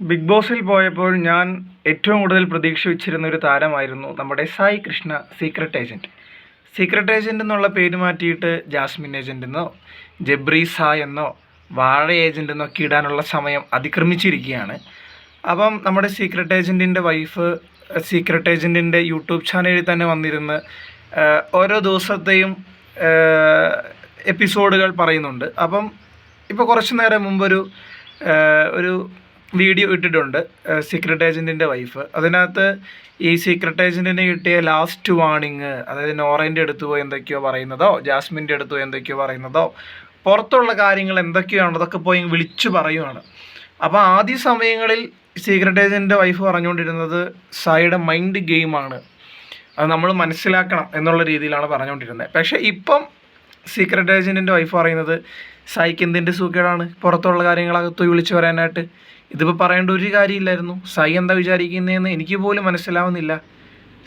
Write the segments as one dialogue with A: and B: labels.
A: Big ബോസിൽ പോയപ്പോൾ ഞാൻ ഏറ്റവും കൂടുതൽ പ്രതീക്ഷ വെച്ചിരുന്ന ഒരു താരമായിരുന്നു നമ്മുടെ Sai Krishna secret agent secret agent എന്നുള്ള പേര് മാറ്റിയിട്ട് ജാസ്മിൻ ഏജന്റ് എന്നോ ജബ്രി സായ് എന്നോ വാഴ ഏജന്റ് എന്നൊക്കെ ഇടാനുള്ള സമയം അതിക്രമിച്ചിരിക്കുകയാണ്. അപ്പം നമ്മുടെ സീക്രട്ട് ഏജന്റിന്റെ വൈഫ് സീക്രട്ട് ഏജന്റിന്റെ യൂട്യൂബ് ചാനലിൽ തന്നെ വന്നിരുന്ന് ഓരോ ദിവസത്തെയും എപ്പിസോഡുകൾ പറയുന്നുണ്ട്. അപ്പം ഇപ്പോൾ കുറച്ച് നേരം മുമ്പൊരു ഒരു വീഡിയോ ഇട്ടിട്ടുണ്ട് സീക്രട്ട് ഏജന്റിന്റെ വൈഫ് അതിനകത്ത് ഈ സീക്രട്ട് ഏജന്റിന് കിട്ടിയ ലാസ്റ്റ് വാണിങ് അതായത് നോറേന്റെ അടുത്ത് പോയി എന്തൊക്കെയോ പറയുന്നതോ ജാസ്മിന്റെ അടുത്ത് പോയി എന്തൊക്കെയോ പറയുന്നതോ പുറത്തുള്ള കാര്യങ്ങൾ എന്തൊക്കെയാണോ അതൊക്കെ പോയി വിളിച്ചു പറയുവാണ്. അപ്പോൾ ആദ്യ സമയങ്ങളിൽ സീക്രട്ട് ഏജന്റിന്റെ വൈഫ് പറഞ്ഞുകൊണ്ടിരുന്നത് സായിയുടെ മൈൻഡ് ഗെയിമാണ് അത് നമ്മൾ മനസ്സിലാക്കണം എന്നുള്ള രീതിയിലാണ് പറഞ്ഞുകൊണ്ടിരുന്നത്. പക്ഷേ ഇപ്പം സീക്രട്ട് ഏജന്റിന്റെ വൈഫ് പറയുന്നത് സായിക്ക് എന്തിന്റെ സൂക്കേടാണ് പുറത്തുള്ള കാര്യങ്ങളകത്ത് വിളിച്ചു വരാനായിട്ട്. ഇതിപ്പോൾ പറയേണ്ട ഒരു കാര്യമില്ലായിരുന്നു. സായി എന്താ വിചാരിക്കുന്നതെന്ന് എനിക്ക് പോലും മനസ്സിലാവുന്നില്ല.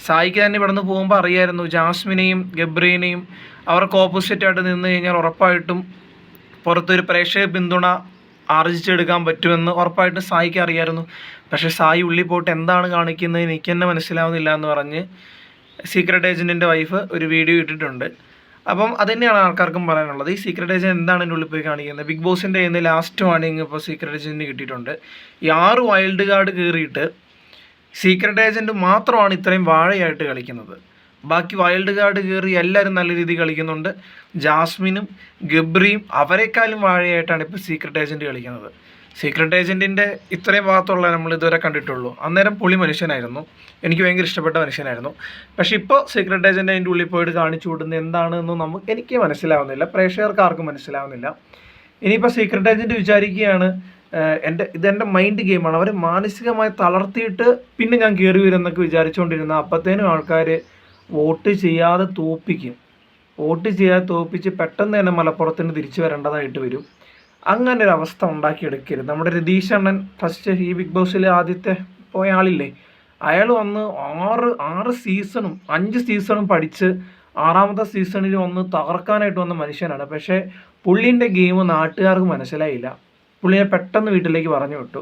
A: സായിക്ക് തന്നെ ഇവിടെ നിന്ന് പോകുമ്പോൾ അറിയായിരുന്നു ജാസ്മിനെയും ഗബ്രീനെയും അവർക്ക് ഓപ്പോസിറ്റായിട്ട് നിന്ന് കഴിഞ്ഞാൽ ഉറപ്പായിട്ടും പുറത്തൊരു പ്രേക്ഷക പിന്തുണ ആർജിച്ചെടുക്കാൻ പറ്റുമെന്ന് ഉറപ്പായിട്ടും സായിക്ക് അറിയായിരുന്നു. പക്ഷേ സായി ഉള്ളിൽ പോയിട്ട് എന്താണ് കാണിക്കുന്നത് എനിക്ക് തന്നെ മനസ്സിലാവുന്നില്ല എന്ന് പറഞ്ഞ് സീക്രട്ട് ഏജന്റിന്റെ വൈഫ് ഒരു വീഡിയോ ഇട്ടിട്ടുണ്ട്. അപ്പം തന്നെയാണ് ആൾക്കാർക്കും പറയാനുള്ളത്. ഈ സീക്രട്ട് ഏജന്റ് എന്താണ് എന്റെ ഉള്ളിൽ പോയി കാണിക്കുന്നത്? ബിഗ് ബോസിന്റെ ഇന്ന് ലാസ്റ്റ് വാണിങ് ഇപ്പോൾ സീക്രട്ട് ഏജന്റിന് കിട്ടിയിട്ടുണ്ട്. ഈ ആറ് വൈൽഡ് കാർഡ് കയറിയിട്ട് സീക്രട്ട് ഏജന്റ് മാത്രമാണ് ഇത്രയും വാഴയായിട്ട് കളിക്കുന്നത്. ബാക്കി വൈൽഡ് കാർഡ് കയറി എല്ലാവരും നല്ല രീതിയിൽ കളിക്കുന്നുണ്ട്. ജാസ്മിനും ഗബ്രിയും അവരെക്കാളും വാഴയായിട്ടാണ് ഇപ്പോൾ സീക്രട്ട് ഏജന്റ് കളിക്കുന്നത്. സീക്രട്ട് ഏജന്റിന്റെ ഇത്രയും ഭാഗത്തുള്ള നമ്മൾ ഇതുവരെ കണ്ടിട്ടുള്ളൂ. അന്നേരം പുളി മനുഷ്യനായിരുന്നു. എനിക്ക് ഭയങ്കര ഇഷ്ടപ്പെട്ട മനുഷ്യനായിരുന്നു. പക്ഷേ ഇപ്പോൾ സീക്രട്ട് ഏജന്റ് അതിന്റെ ഉള്ളിൽ പോയിട്ട് കാണിച്ചു വിടുന്നത് എന്താണെന്ന് നമുക്ക് എനിക്ക് മനസ്സിലാവുന്നില്ല. പ്രേക്ഷകർക്ക് ആർക്കും മനസ്സിലാവുന്നില്ല. ഇനിയിപ്പോൾ സീക്രട്ട് ഏജന്റ് വിചാരിക്കുകയാണ് എന്റെ ഇതെന്റെ മൈൻഡ് ഗെയിമാണ് അവരെ മാനസികമായി തളർത്തിയിട്ട് പിന്നെ ഞാൻ കയറി വരുമെന്നൊക്കെ വിചാരിച്ചുകൊണ്ടിരുന്ന അപ്പത്തേനും ആൾക്കാർ വോട്ട് ചെയ്യാതെ തോപ്പിക്കും. വോട്ട് ചെയ്യാതെ തോപ്പിച്ച് പെട്ടെന്ന് തന്നെ മലപ്പുറത്തിന് തിരിച്ചു വരേണ്ടതായിട്ട് വരും. അങ്ങനെ ഒരു അവസ്ഥ ഉണ്ടാക്കിയെടുക്കരുത്. നമ്മുടെ രതീഷ് അണ്ണൻ ഫസ്റ്റ് ഈ ബിഗ് ബോസിലെ ആദ്യത്തെ പോയ ആളില്ലേ? അയാൾ വന്ന് ആറ് ആറ് സീസണും അഞ്ച് സീസണും പഠിച്ച് ആറാമത്തെ സീസണിൽ വന്ന് തകർക്കാനായിട്ട് വന്ന മനുഷ്യനാണ്. പക്ഷേ പുള്ളീന്റെ ഗെയിം നാട്ടുകാർക്ക് മനസ്സിലായില്ല. പുള്ളിയെ പെട്ടെന്ന് വീട്ടിലേക്ക് പറഞ്ഞു വിട്ടു.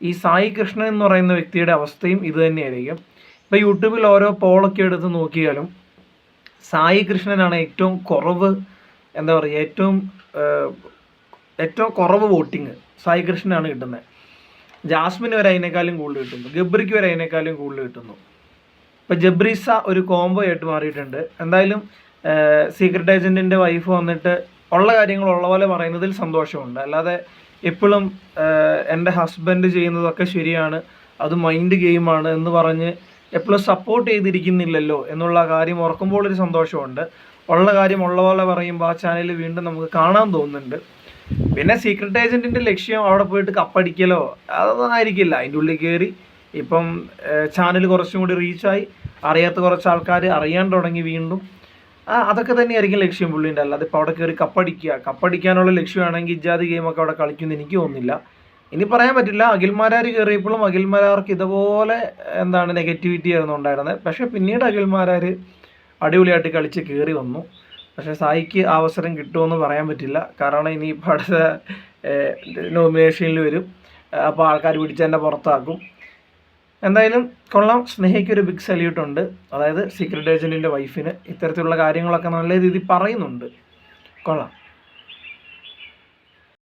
A: ഈ സായി കൃഷ്ണൻ എന്ന് പറയുന്ന വ്യക്തിയുടെ അവസ്ഥയും ഇത് തന്നെയായിരിക്കും. ഇപ്പോൾ യൂട്യൂബിൽ ഓരോ പോളൊക്കെ എടുത്ത് നോക്കിയാലും സായി കൃഷ്ണനാണ് ഏറ്റവും കുറവ് എന്താ പറയുക ഏറ്റവും ഏറ്റവും കുറവ് വോട്ടിങ് സായി കൃഷ്ണനാണ് കിട്ടുന്നത് ജാസ്മിന് വരെ അതിനേക്കാളും കൂടുതൽ കിട്ടുന്നു. ഗബ്രിക്ക് വരെ അതിനേക്കാളും കൂടുതൽ കിട്ടുന്നു. ഇപ്പം ജബ്രീസ ഒരു കോംബോ ആയിട്ട് മാറിയിട്ടുണ്ട്. എന്തായാലും സീക്രട്ട് ഏജന്റിന്റെ വൈഫ് വന്നിട്ട് ഉള്ള കാര്യങ്ങൾ ഉള്ള പോലെ പറയുന്നതിൽ സന്തോഷമുണ്ട്. അല്ലാതെ എപ്പോഴും എന്റെ ഹസ്ബൻഡ് ചെയ്യുന്നതൊക്കെ ശരിയാണ് അത് മൈൻഡ് ഗെയിമാണ് എന്ന് പറഞ്ഞ് എപ്പോഴും സപ്പോർട്ട് ചെയ്തിരിക്കുന്നില്ലല്ലോ എന്നുള്ള കാര്യം ഓർക്കുമ്പോൾ ഒരു സന്തോഷമുണ്ട്. ഉള്ള കാര്യം ഉള്ള പോലെ പറയുമ്പോൾ ആ ചാനൽ വീണ്ടും നമുക്ക് കാണാൻ തോന്നുന്നുണ്ട്. പിന്നെ സീക്രട്ട് ഏജന്റിന്റെ ലക്ഷ്യം അവിടെ പോയിട്ട് കപ്പടിക്കലോ അതൊന്നും ആയിരിക്കില്ല. അതിന്റെ ഉള്ളിൽ കയറി ഇപ്പം ചാനൽ കുറച്ചും കൂടി റീച്ചായി അറിയാത്ത കുറച്ച് ആൾക്കാർ അറിയാൻ തുടങ്ങി വീണ്ടും. അതൊക്കെ തന്നെയായിരിക്കും ലക്ഷ്യം പുള്ളീന്റെ. അല്ലാതെ ഇപ്പോൾ അവിടെ കയറി കപ്പടിക്കുക. കപ്പടിക്കാനുള്ള ലക്ഷ്യമാണെങ്കിൽ ഇജാതി ഗെയിമൊക്കെ അവിടെ കളിക്കുമെന്ന് എനിക്ക് തോന്നുന്നില്ല. ഇനി പറയാൻ പറ്റില്ല. അഖിൽമാരാർ കയറിയപ്പോഴും അഖിൽമാരാർക്ക് ഇതുപോലെ എന്താണ് നെഗറ്റിവിറ്റി ആയിരുന്നു ഉണ്ടായിരുന്നത്. പക്ഷേ പിന്നീട് അഖിൽമാരാർ അടിപൊളിയായിട്ട് കളിച്ച് കയറി വന്നു. പക്ഷേ സായിക്ക് അവസരം കിട്ടുമെന്ന് പറയാൻ പറ്റില്ല. കാരണം ഇനി അടുത്ത നോമിനേഷനിൽ വരും. അപ്പോൾ ആൾക്കാർ പിടിച്ച് തന്നെ പുറത്താക്കും. എന്തായാലും കൊള്ളാം. സ്നേഹയ്ക്കൊരു ബിഗ് സല്യൂട്ട് ഉണ്ട്. അതായത് സീക്രട്ട് ഏജന്റിന്റെ വൈഫിന് ഇത്തരത്തിലുള്ള കാര്യങ്ങളൊക്കെ നല്ല രീതിയിൽ പറയുന്നുണ്ട്. കൊള്ളാം.